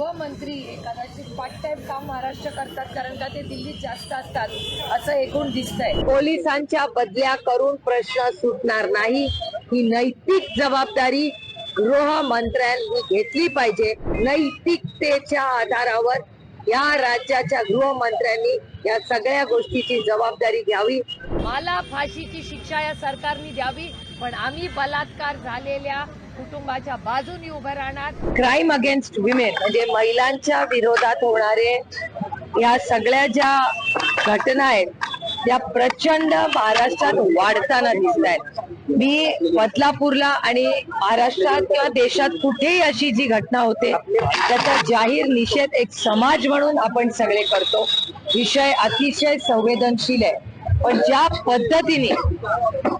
गृहमंत्री कदाचित part time काम महाराष्ट्र करतात कारण का ते दिल्लीत जास्त असतात असं एकूण दिसतंय. पोलिसांच्या बदल्या करून प्रश्न सुटणार नाही. ही नैतिक जबाबदारी गृहमंत्र्यांनी घेतली पाहिजे. नैतिकतेच्या आधारावर या राज्याच्या गृहमंत्र्यांनी या सगळ्या गोष्टीची जबाबदारी घ्यावी. मला फाशीची शिक्षा या सरकारने द्यावी पण आम्ही बलात्कार झालेल्या कुटुंबाच्या बाजूनी उभं राहणार. क्राईम अगेन्स्ट विमेन म्हणजे महिलांच्या विरोधात होणारे या सगळ्या ज्या घटना आहेत त्या प्रचंड महाराष्ट्रात वाढताना दिसत आहेत मी बदलापूरला आणि महाराष्ट्रात किंवा देशात कुठेही अशी जी घटना होते त्याचा जाहीर निषेध एक समाज म्हणून आपण सगळे करतो. विषय अतिशय संवेदनशील आहे. पण ज्या पद्धतीने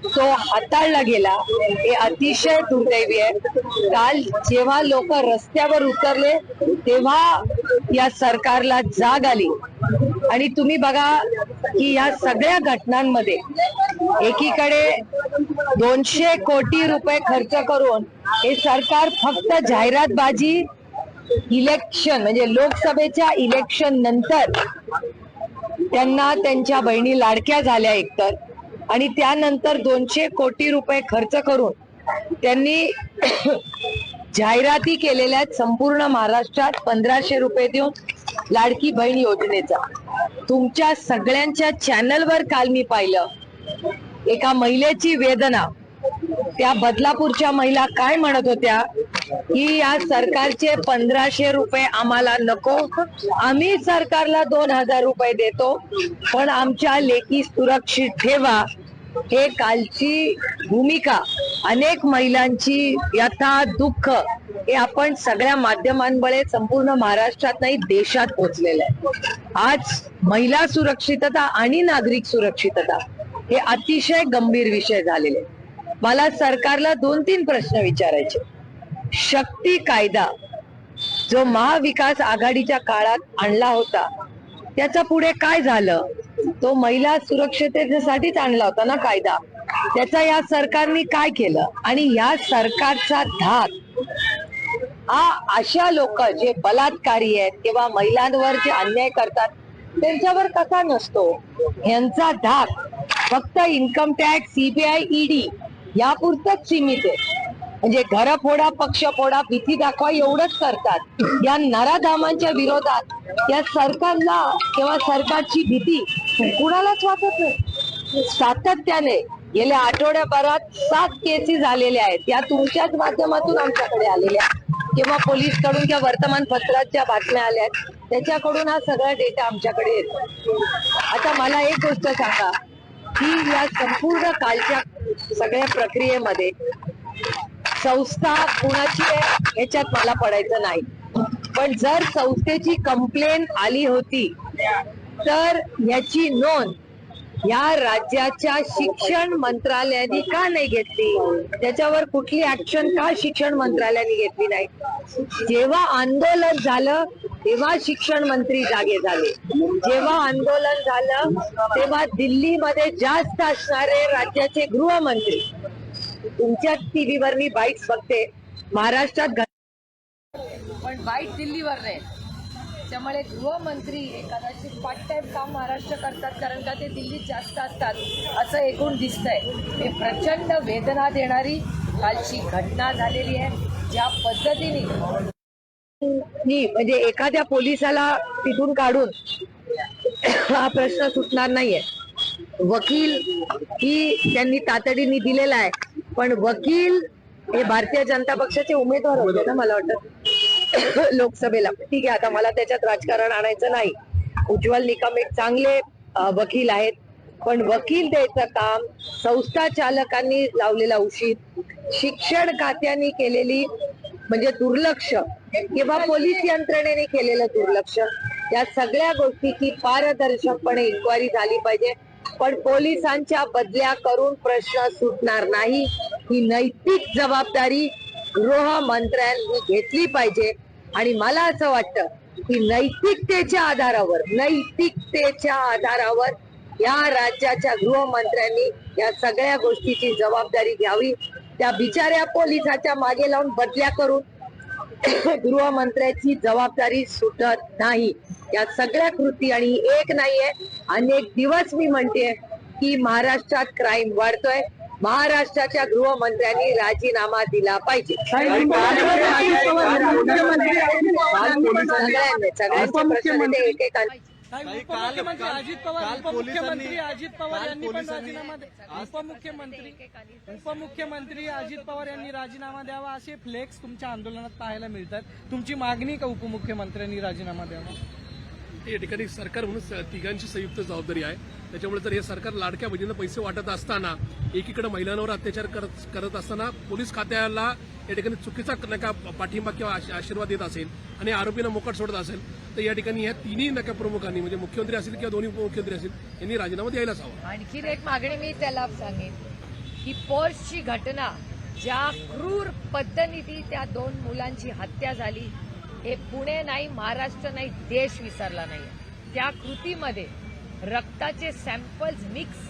तो हाताळला गेला हे अतिशय दुर्दैवी आहे. काल जेव्हा लोक रस्त्यावर उतरले तेव्हा या सरकारला जाग आली. आणि तुम्ही बघा की या सगळ्या घटनांमध्ये एकीकडे दोनशे कोटी रुपये खर्च करून हे सरकार फक्त जाहिरातबाजी इलेक्शन म्हणजे लोकसभेच्या इलेक्शन नंतर त्यांना त्यांच्या बहिणी लाडक्या झाल्या एकतर. आणि त्यानंतर दोनशे कोटी रुपये खर्च करून त्यांनी जाहिराती केलेल्या संपूर्ण महाराष्ट्रात पंधराशे रुपये देऊन लाडकी बहीण योजनेचा. तुमच्या सगळ्यांच्या चॅनलवर काल मी पाहिलं. एका महिलेची वेदना. त्या बदलापूरच्या महिला काय म्हणत होत्या? की या सरकारचे पंधराशे रुपये आम्हाला नको. आम्ही सरकारला दोन हजार रुपये देतो पण आमच्या लेखी सुरक्षित ठेवा. हे कालची भूमिका. अनेक महिलांची यथा दुःख हे आपण सगळ्या माध्यमांमुळे संपूर्ण महाराष्ट्रात नाही देशात पोहोचलेलं आहे. आज महिला सुरक्षितता आणि नागरिक सुरक्षितता हे अतिशय गंभीर विषय झालेले मला सरकारला दोन तीन प्रश्न विचारायचे शक्ती कायदा जो महाविकास आघाडीच्या काळात आणला होता त्याचा पुढे काय झालं? तो महिला सुरक्षिततेसाठीच आणला होता ना कायदा. त्याचा या सरकारने काय केलं? आणि या सरकारचा धाक हा अशा लोक जे बलात्कारी आहेत किंवा महिलांवर जे अन्याय करतात त्यांच्यावर कसा नसतो? यांचा धाक फक्त इन्कम टॅक्स सीबीआय ईडी यापुरतच सीमित आहे. म्हणजे घर फोडा पक्ष फोडा भीती दाखवा एवढंच करतात. या नराधामांच्या विरोधात या सरकारला किंवा सरकारची भीती कुणालाच वाटत नाही. सातत्याने गेल्या आठवड्याभरात सात केसेस झालेल्या आहेत. त्या तुमच्याच माध्यमातून आमच्याकडे आलेल्या किंवा पोलीसकडून किंवा वर्तमानपत्रात ज्या बातम्या आल्या आहेत. त्याच्याकडून हा सगळा डेटा आमच्याकडे येतो. आता मला एक गोष्ट सांगा. की या संपूर्ण कालच्या सगळ्या प्रक्रियेमध्ये संस्था कुणाची आहे याच्यात मला पडायचं नाही. पण जर संस्थेची कंप्लेन आली होती तर याची नोंद या राज्याच्या शिक्षण मंत्रालयाने का नाही घेतली? त्याच्यावर कुठली ऍक्शन का शिक्षण मंत्रालयाने घेतली नाही? जेव्हा आंदोलन झालं तेव्हा शिक्षण मंत्री जागे झाले. जेव्हा आंदोलन झालं तेव्हा दिल्लीमध्ये जास्त असणारे राज्याचे गृहमंत्री तुमच्या टीव्हीवर मी बाईट्स बघते. महाराष्ट्रात पण वाईट दिल्लीवर नाही. त्यामुळे गृहमंत्री कदाचित पार्ट टाइम काम महाराष्ट्र करतात कारण का ते दिल्लीत जास्त असतात असं एकूण दिसतंय. हे प्रचंड वेदना देणारी कालची घटना झालेली आहे. ज्या पद्धतीने म्हणजे एखाद्या पोलिसाला तिथून काढून हा प्रश्न सुटणार नाहीये. वकील ही त्यांनी तातडीने दिलेला आहे. पण वकील हे भारतीय जनता पक्षाचे उमेदवार होते ना मला वाटतं. लोकसभेला. ठीक आहे आता मला त्याच्यात राजकारण आणायचं नाही. उज्ज्वल निकम एक चांगले वकील आहेत. पण वकील द्यायचं काम संस्था चालकांनी लावलेला उशीर. शिक्षण खात्याने केलेली म्हणजे दुर्लक्ष. किंवा पोलीस यंत्रणेने केलेलं दुर्लक्ष. या सगळ्या गोष्टीची पारदर्शकपणे इन्क्वायरी झाली पाहिजे. पण पोलिसांच्या बदल्या करून प्रश्न सुटणार नाही. ही नैतिक जबाबदारी गृहमंत्र्यांनी घेतली पाहिजे. आणि मला असं वाटतं की नैतिकतेच्या आधारावर नैतिकतेच्या आधारावर या राज्याच्या गृहमंत्र्यांनी या सगळ्या गोष्टीची जबाबदारी घ्यावी. त्या बिचाऱ्या पोलिसाच्या मागे लावून बदल्या करून गृहमंत्र्याची जबाबदारी सुटत नाही. या सगळ्या कृती आणि एक नाहीये अनेक दिवस मी म्हणते की महाराष्ट्रात क्राईम वाढतोय. महाराष्ट्राच्या गृहमंत्र्यांनी राजीनामा दिला पाहिजे. उपमुख्यमंत्री काल- अजित पवार उपमुख्यमंत्री अजित यांनी पण पोलिसांनी- राजीनामा द्या- उपमुख्यमंत्री उपमुख्यमंत्री अजित पवार यांनी राजीनामा द्यावा असे फ्लेक्स तुमच्या आंदोलनात पाहायला मिळतात. तुमची मागणी का उपमुख्यमंत्र्यांनी राजीनामा द्यावा? या ठिकाणी सरकार म्हणून तिघांची संयुक्त जबाबदारी आहे. त्याच्यामुळे जर हे सरकार लाडक्या बहिणींना पैसे वाटत असताना एकीकडे महिलांवर अत्याचार करत करत असताना पोलीस खात्याला या ठिकाणी चुकीचा नका पाठिंबा किंवा आशीर्वाद देत असेल आणि आरोपींना मोकट सोडत असेल तर या ठिकाणी या तिन्ही नका प्रमुखांनी म्हणजे मुख्यमंत्री असतील किंवा दोन्ही उपमुख्यमंत्री असतील यांनी राजीनामा द्यायलाच हवा. आणखी एक मागणी मी त्याला सांगेन की पर्सची घटना ज्या क्रूर पद्धतीने त्या दोन मुलांची हत्या झाली हे पुणे नाही महाराष्ट्र नाही देश विसरला नाही त्या कृतीमध्ये रक्ताचे सॅम्पल्स मिक्स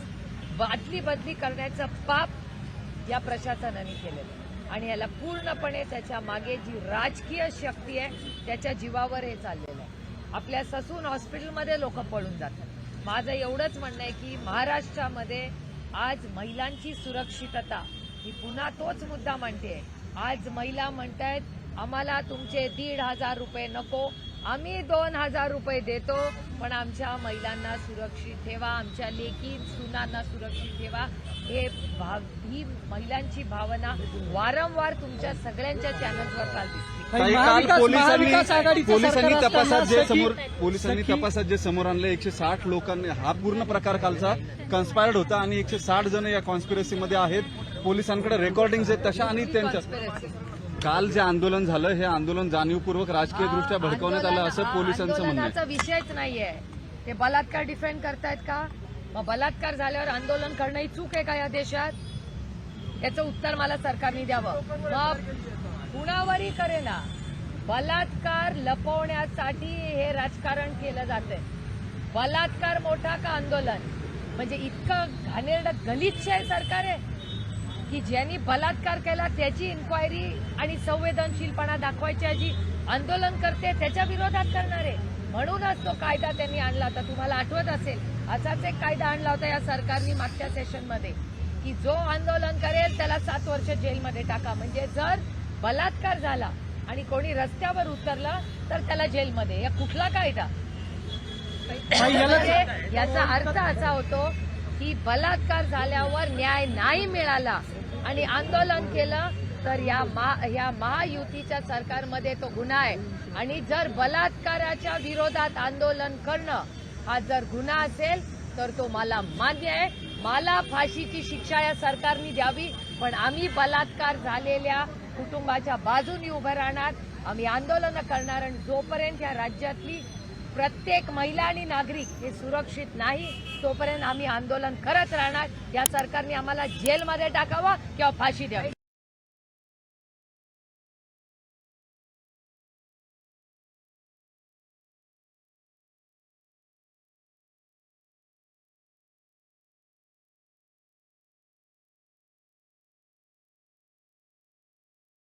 बादली बदली करण्याचं पाप या प्रशासनाने केलेलं आहे. आणि याला पूर्णपणे त्याच्यामागे जी राजकीय शक्ती आहे त्याच्या जीवावर हे चाललेलं आहे. आपल्या ससून हॉस्पिटलमध्ये लोक पळून जातात. माझं एवढंच म्हणणं आहे की महाराष्ट्रामध्ये आज महिलांची सुरक्षितता ही पुन्हा तोच मुद्दा म्हणते. आज महिला म्हणतायत आम्हाला तुमचे दीड हजार रुपये नको. आम्ही दोन हजार रुपये देतो पण आमच्या महिलांना सुरक्षित ठेवा आमच्या लेकी सुनांना सुरक्षित ठेवा. हे भाव ही महिलांची भावना वारंवार तुमच्या सगळ्यांच्या चॅनलवर काल दिसते महाविकास- पोलिसांनी तपासात जे समोर पोलिसांनी तपासात जे समोर आणलं एकशे साठ लोकांनी हा पूर्ण प्रकार कालचा कन्स्पायर्ड होता आणि एकशे साठ जण या कॉन्स्पिरसीमध्ये आहेत. पोलिसांकडे रेकॉर्डिंग आहेत तशा आणि त्यांच्या. काल जे आंदोलन झालं हे आंदोलन जाणीवपूर्वक राजकीय दृष्ट्या भडकवण्यात आलं असं पोलिसांचं म्हणणं आहे. विषयच नाहीये. ते बलात्कार डिफेंड करतायत का? मग बलात्कार झाल्यावर आंदोलन करणं ही चूक आहे का या देशात? याचं उत्तर मला सरकारने द्यावं. मग कुणावरही करेना. बलात्कार लपवण्यासाठी हे राजकारण केलं जातंय. बलात्कार मोठा का आंदोलन? म्हणजे इतकं घाणेरडं गलिच्छ आहे सरकार. आहे की ज्यांनी बलात्कार केला त्याची इन्क्वायरी आणि संवेदनशीलपणा दाखवायची ऐवजी आंदोलन करते त्याच्या विरोधात करणारे म्हणूनच तो कायदा त्यांनी आणला. होता तुम्हाला आठवत असेल असाच एक कायदा आणला होता या सरकारने मागच्या सेशनमध्ये की जो आंदोलन करेल त्याला सात वर्ष जेलमध्ये टाका. म्हणजे जर बलात्कार झाला आणि कोणी रस्त्यावर उतरला तर त्याला जेलमध्ये. या कुठला कायदा? याचा अर्थ असा होतो की बलात्कार झाल्यावर न्याय नाही मिळाला. आणि आंदोलन केलं तर या मा या महायुतीच्या सरकारमध्ये तो गुन्हा आहे. आणि जर बलात्काराच्या विरोधात आंदोलन करणं हा जर गुन्हा असेल तर तो मला मान्य आहे. मला फाशीची शिक्षा या सरकारने द्यावी पण आम्ही बलात्कार झालेल्या कुटुंबाच्या बाजूनी उभं राहणार. आम्ही आंदोलनं करणार आणि जोपर्यंत या राज्यातली प्रत्येक महिला आणि नागरिक हे सुरक्षित नाही तोपर्यंत आम्ही आंदोलन करत राहणार. या सरकारने आम्हाला जेलमध्ये टाकावं किंवा फाशी द्यावी.